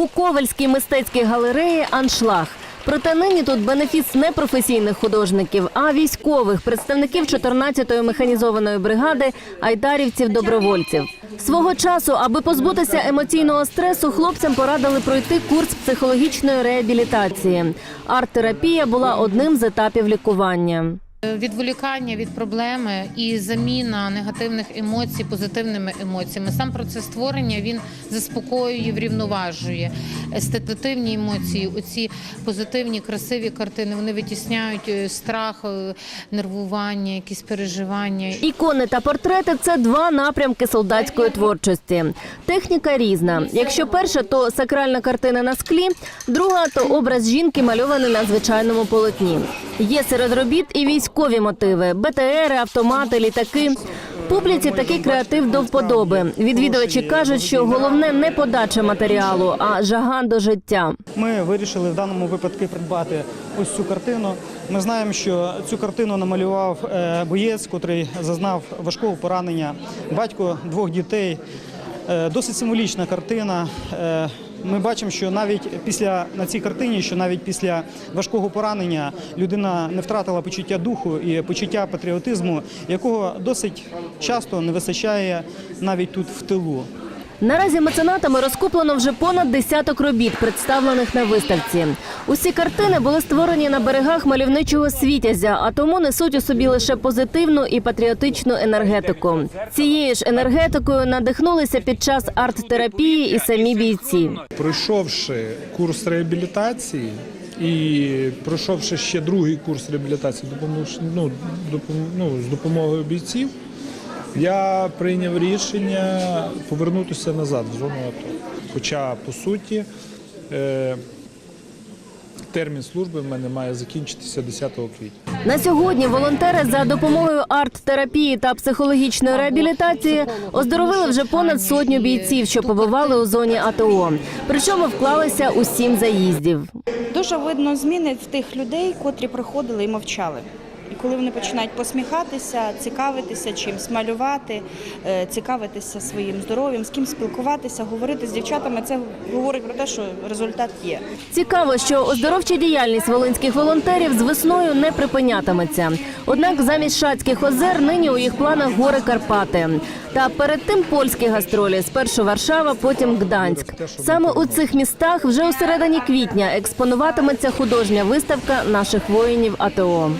У Ковальській мистецькій галереї аншлаг. Проте нині тут бенефіс не професійних художників, а військових представників 14-ї механізованої бригади айдарівців-добровольців. Свого часу, аби позбутися емоційного стресу, хлопцям порадили пройти курс психологічної реабілітації. Арт-терапія була одним з етапів лікування. Відволікання від проблеми і заміна негативних емоцій позитивними емоціями. Сам процес створення він заспокоює, врівноважує естетивні емоції. Оці позитивні, красиві картини вони витісняють е, страх, е, нервування, якісь переживання. Ікони та портрети це два напрямки солдатської творчості. Техніка різна. Якщо перша, то сакральна картина на склі, друга то образ жінки мальований на звичайному полотні. Є серед робіт і військові мотиви: БТРи, автомати, літаки. Публіці такий креатив до вподоби. Відвідувачі кажуть, що головне не подача матеріалу, а жага до життя. Ми вирішили в даному випадку придбати ось цю картину. Ми знаємо, що цю картину намалював е, боєць, котрий зазнав важкого поранення, батько двох дітей. Е, Досить символічна картина. Ми бачимо, що навіть після на цій картині, що навіть після важкого поранення людина не втратила почуття духу і почуття патріотизму, якого досить часто не вистачає навіть тут в тилу. Наразі меценатами розкуплено вже понад десяток робіт, представлених на виставці. Усі картини були створені на берегах мальовничого світязя, а тому несуть у собі лише позитивну і патріотичну енергетику. Цією ж енергетикою надихнулися під час арт-терапії і самі бійці. Пройшовши курс реабілітації і пройшовши ще другий курс реабілітації допомож- ну, допом- ну, з допомогою бійців, я прийняв рішення повернутися назад в зону АТО. Хоча, по суті, е, термін служби в мене має закінчитися 10 квітня. На сьогодні волонтери за допомогою арт-терапії та психологічної реабілітації оздоровили вже понад сотню бійців, що побували у зоні АТО. Причому вклалися у сім заїздів. Дуже видно зміни в тих людей, котрі приходили і мовчали. І коли вони починають посміхатися, цікавитися чимсь, малювати, е, цікавитися своїм здоров'ям, з ким спілкуватися, говорити з дівчатами, це говорить про те, що результат є. Цікаво, що оздоровча діяльність волинських волонтерів з весною не припинятиметься. Однак замість Шацьких озер нині у їх планах гори Карпати. Та перед тим польські гастролі спершу Варшава, потім Гданськ. Саме у цих містах вже у середині квітня експонуватиметься художня виставка наших воїнів АТО.